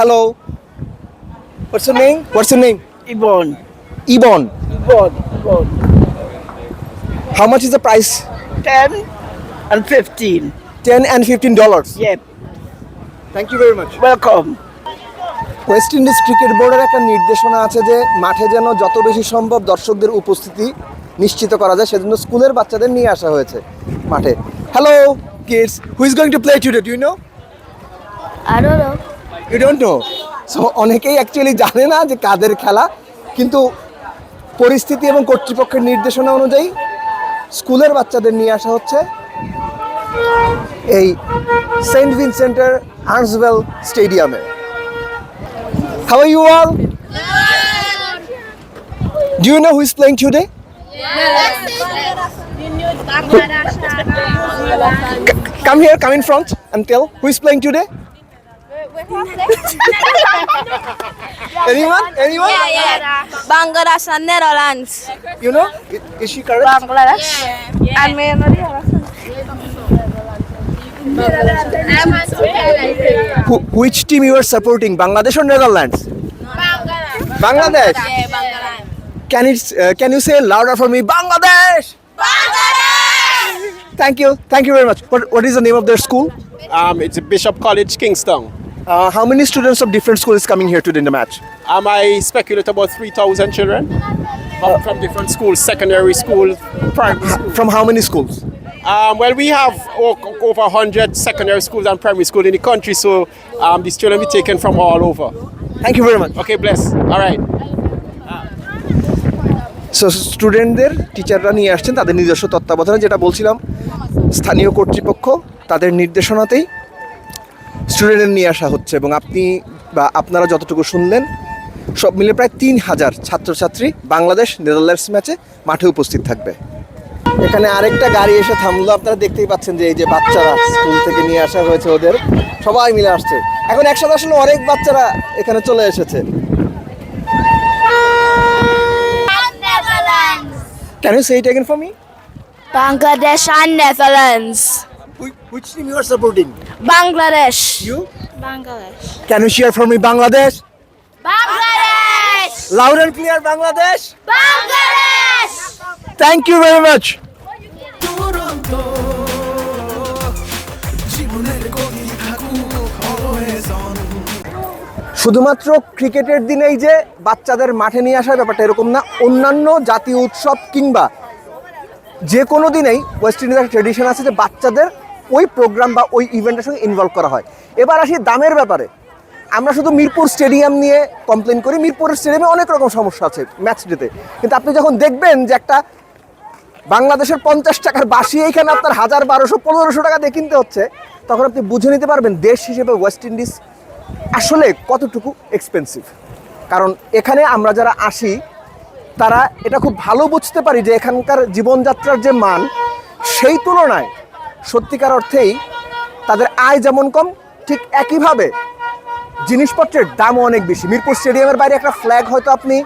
hello. What's your name? What's your name? Yvonne. Ibon. Yvonne. Yvonne. How much is the price? 10 and 15. 10 and 15 dollars. Yep. Thank you very much. Welcome. West Indies cricket বোর্ডের একটা নির্দেশনা আছে যে মাঠে যেন যত বেশি সম্ভব দর্শকদের উপস্থিতি নিশ্চিত করা যায় সেজন্য স্কুলের বাচ্চাদের নিয়ে আসা হয়েছে মাঠে hello kids who is going to play today do you know I don't know. You don't know so অনেকেই অ্যাকচুয়ালি জানে না যে কাদের খেলা কিন্তু পরিস্থিতি এবং কর্তৃপক্ষের নির্দেশনা অনুযায়ী স্কুলের বাচ্চাদের নিয়ে আসা হচ্ছে এই সেন্ট ভিনসেন্টের আর্নসওয়েল স্টেডিয়ামে। How you all do you know who is playing today come here come in front and tell who is playing today? Anyone? Anyone? Bangladesh and Netherlands. you know is, is she correct? Bangladesh. And Myanmar. Who, which team you are supporting? Bangladesh or netherlands? Bangladesh. Can it uh, can you say louder for me? Bangladesh! Thank you. Thank you very much. What, what is the name of their school? Um, it's Bishop College, Kingston. Uh, how many students of different schools coming here today in the match Um, I speculate about 3,000 children from, from different schools, secondary school, primary school. from how many schools Um, well, we have over 100 secondary schools and primary schools in the country, so um, these children be taken from all over. thank you very much Okay, bless. All right. So স্টুডেন্টদের টিচাররা নিয়ে আসছেন তাদের নিজস্ব তত্ত্বাবধানে যেটা বলছিলাম স্থানীয় কর্তৃপক্ষ তাদের নির্দেশনাতেই স্টুডেন্টের নিয়ে আসা হচ্ছে এবং আপনি বা আপনারা যতটুকু শুনলেন সব মিলে প্রায় তিন হাজার ছাত্রছাত্রী বাংলাদেশ নেদারল্যান্ডস ম্যাচে মাঠে উপস্থিত থাকবে। এখানে আরেকটা গাড়ি এসে থামলো আপনারা দেখতেই পাচ্ছেন যে এই যে বাচ্চারা স্কুল থেকে নিয়ে আসা হয়েছে ওদের সবাই মিলে আসছে। এখন একসাথে আসলে অনেক বাচ্চারা এখানে চলে এসেছে। Can you say it again for me Bangladesh and Netherlands. Which team you are supporting? Bangladesh. You? Bangladesh. Can you share for me Bangladesh? Bangladesh. Loud and clear Bangladesh. Bangladesh. Thank you very much. শুধুমাত্র ক্রিকেটের দিনেই যে বাচ্চাদের মাঠে নিয়ে আসার ব্যাপারটা এরকম না অন্যান্য জাতীয় উৎসব কিংবা যে কোনো দিনেই ওয়েস্ট ইন্ডিজের ট্রেডিশন আছে যে বাচ্চাদের ওই প্রোগ্রাম বা ওই ইভেন্টের সঙ্গে ইনভলভ করা হয়। এবার আসি দামের ব্যাপারে। আমরা শুধু মিরপুর স্টেডিয়াম নিয়ে কমপ্লেন করি। মিরপুরের স্টেডিয়ামে অনেক রকম সমস্যা আছে ম্যাচ ডেতে কিন্তু আপনি যখন দেখবেন যে একটা বাংলাদেশের পঞ্চাশ টাকার বাসি এইখানে আপনার হাজার বারোশো, পনেরোশো টাকা দিয়ে কিনতে হচ্ছে, তখন আপনি বুঝে নিতে পারবেন দেশ হিসেবে ওয়েস্ট ইন্ডিজ আসলে কতটুকু এক্সপেন্সিভ কারণ এখানে আমরা যারা আসি, তারা এটা খুব ভালো বুঝতে পারি যে এখানকার জীবনযাত্রার যে মান, সেই তুলনায় সত্যিকার অর্থেই তাদের আয় যেমন কম, ঠিক একইভাবে জিনিসপত্রের দামও অনেক বেশি। মিরপুর স্টেডিয়ামের বাইরে একটা ফ্ল্যাগ হয়তো আপনি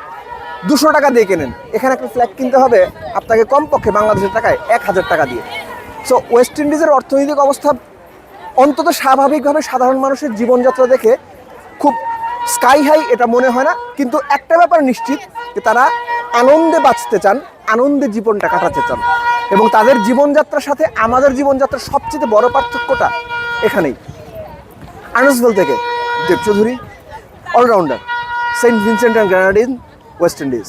দুশো টাকা দিয়ে কেনেন। এখানে একটা ফ্ল্যাগ কিনতে হবে আপনাকে কমপক্ষে বাংলাদেশের টাকায় এক হাজার টাকা দিয়ে। সো ওয়েস্ট ইন্ডিজের অর্থনৈতিক অবস্থা অন্তত স্বাভাবিকভাবে সাধারণ মানুষের জীবনযাত্রা দেখে খুব স্কাই হাই এটা মনে হয় না। কিন্তু একটা ব্যাপার নিশ্চিত যে তারা আনন্দে বাঁচতে চান, আনন্দে জীবনটা কাটাতে চান। এবং তাদের জীবনযাত্রার সাথে আমাদের জীবনযাত্রার সবচেয়ে বড় পার্থক্যটা এখানেই। আর্নসভেল থেকে Dev Chowdhury allrounder Saint Vincent and Grenadines West Indies